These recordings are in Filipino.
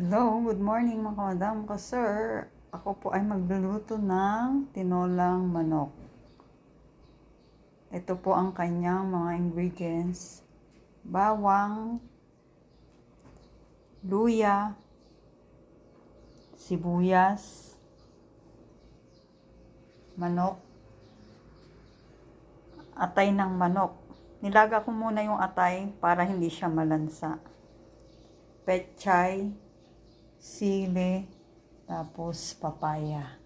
Hello, good morning mga madam ko sir. Ako po ay magluluto ng tinolang manok. Ito po ang kanyang mga ingredients. Bawang, luya, sibuyas, manok, atay ng manok. Nilaga ko muna yung atay para hindi siya malansa. Pechay, sili, tapos papaya.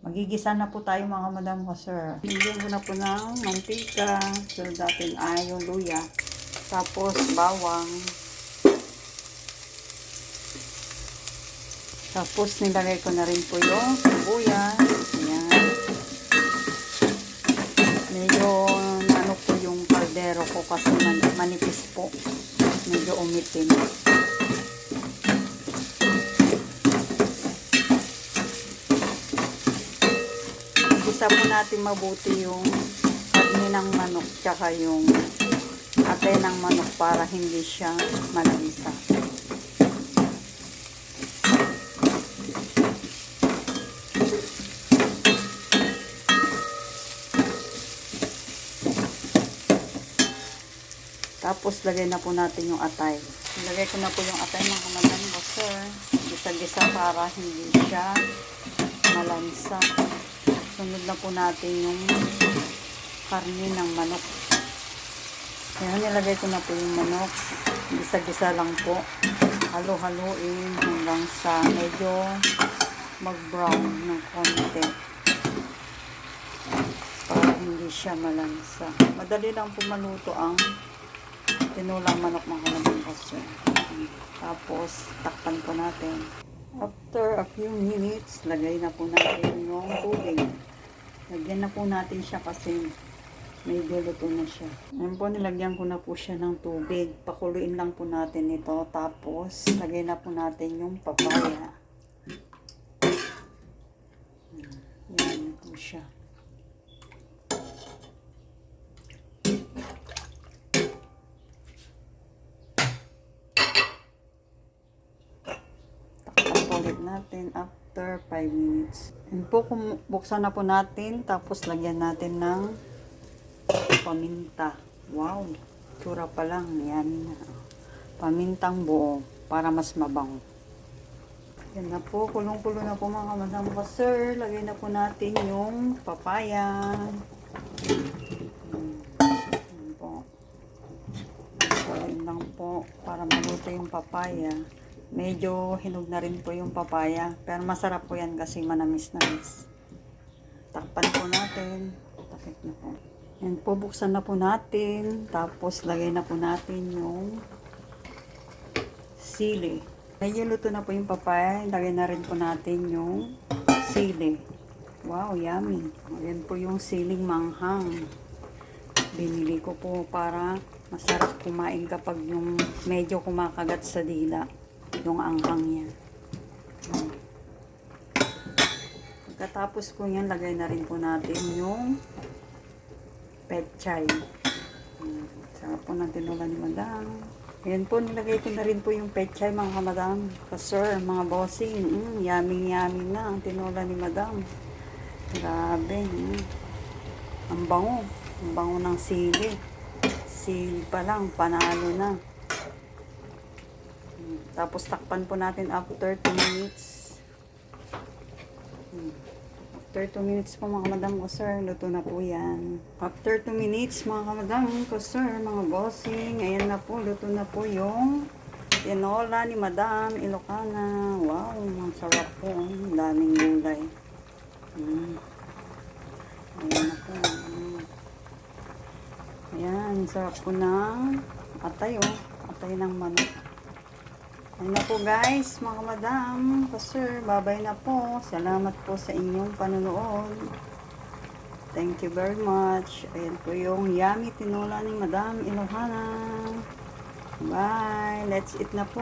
Magigisa na po tayo mga madam ko, sir. Bigyan ko na po ng mantika. So, natin ay yung luya. Tapos, bawang. Tapos, nilagay ko na rin po yung sibuyas. Ayan. Medyo, ano po yung kaldero ko kasi man, manipis po. Medyo umitin. Isa po natin mabuti yung karne ng manok tsaka yung ate ng manok para hindi siya malansa. Tapos lagay na po natin yung atay. Lagay ko na po yung atay mga madam sir. Gisa-gisa para hindi siya malansa. Sunod na po natin yung karne ng manok. Ayan, nilagay ko na po yung manok. Gisa-gisa lang po. Halo-haluin hanggang sa medyo mag-brown ng konti. Para hindi siya malansa. Madali lang po maluto ang tinulang manok mga kalabang kasi. Tapos, takpan po natin. After a few minutes, lagay na po natin yung tubig. Lagyan na po natin siya kasi medyo luto na siya. Ngayon po, nilagyan ko na po siya ng tubig. Pakuluin lang po natin ito. Tapos, lagay na po natin yung papaya. Yan na po siya. Takpan ulit natin after 5 minutes. And po, buksan na po natin, tapos lagyan natin ng paminta. Wow! Tsura pa lang. Yan. Pamintang buo para mas mabango. Yan na po. Kulong-kulo na po mga madam sir. Lagay na po natin yung papaya. Yan po. Kuloyin lang po para maluto yung papaya. Medyo hinog na rin po yung papaya. Pero masarap po yan kasi manamis-namis. Takpan po natin. Takip na po. Yan po, buksan na po natin. Tapos, lagay na po natin yung sili. Medyo luto na po yung papaya. Lagay na rin po natin yung sili. Wow, yummy. Yan po yung siling manghang. Binili ko po para masarap kumain kapag yung medyo kumakagat sa dila. Yung anghang niya. Hmm. Pagkatapos ko yan, lagay na rin po natin yung pechay. Hmm. Sarap po ng tinola ni madam. Ayan po, nilagay ko na rin po yung pechay mga kamadam. Kasir, mga bossing. Mm, yummy yummy na ang tinola ni madam. Grabe. Mm. Ang bango. Ang bango ng sili. Sili pa lang, panalo na. Tapos takpan po natin after 2 minutes. Mm. After 2 minutes po mga kamadam ko sir, luto na po yan. After 2 minutes mga kamadam ko sir, mga bossing, ayan na po, luto na po yung tinola ni Madam Ilocana. Wow, ang sarap po. Ang daming gulay. Mm. Ayan na po. Ayan, sarap po ng atay oh. Atay ng manok. Na po guys, mga madam, po sir, babay na po. Salamat po sa inyong panonood. Thank you very much. Ayan po yung yummy tinola ni Madam Ilohana. Bye. Let's eat na po.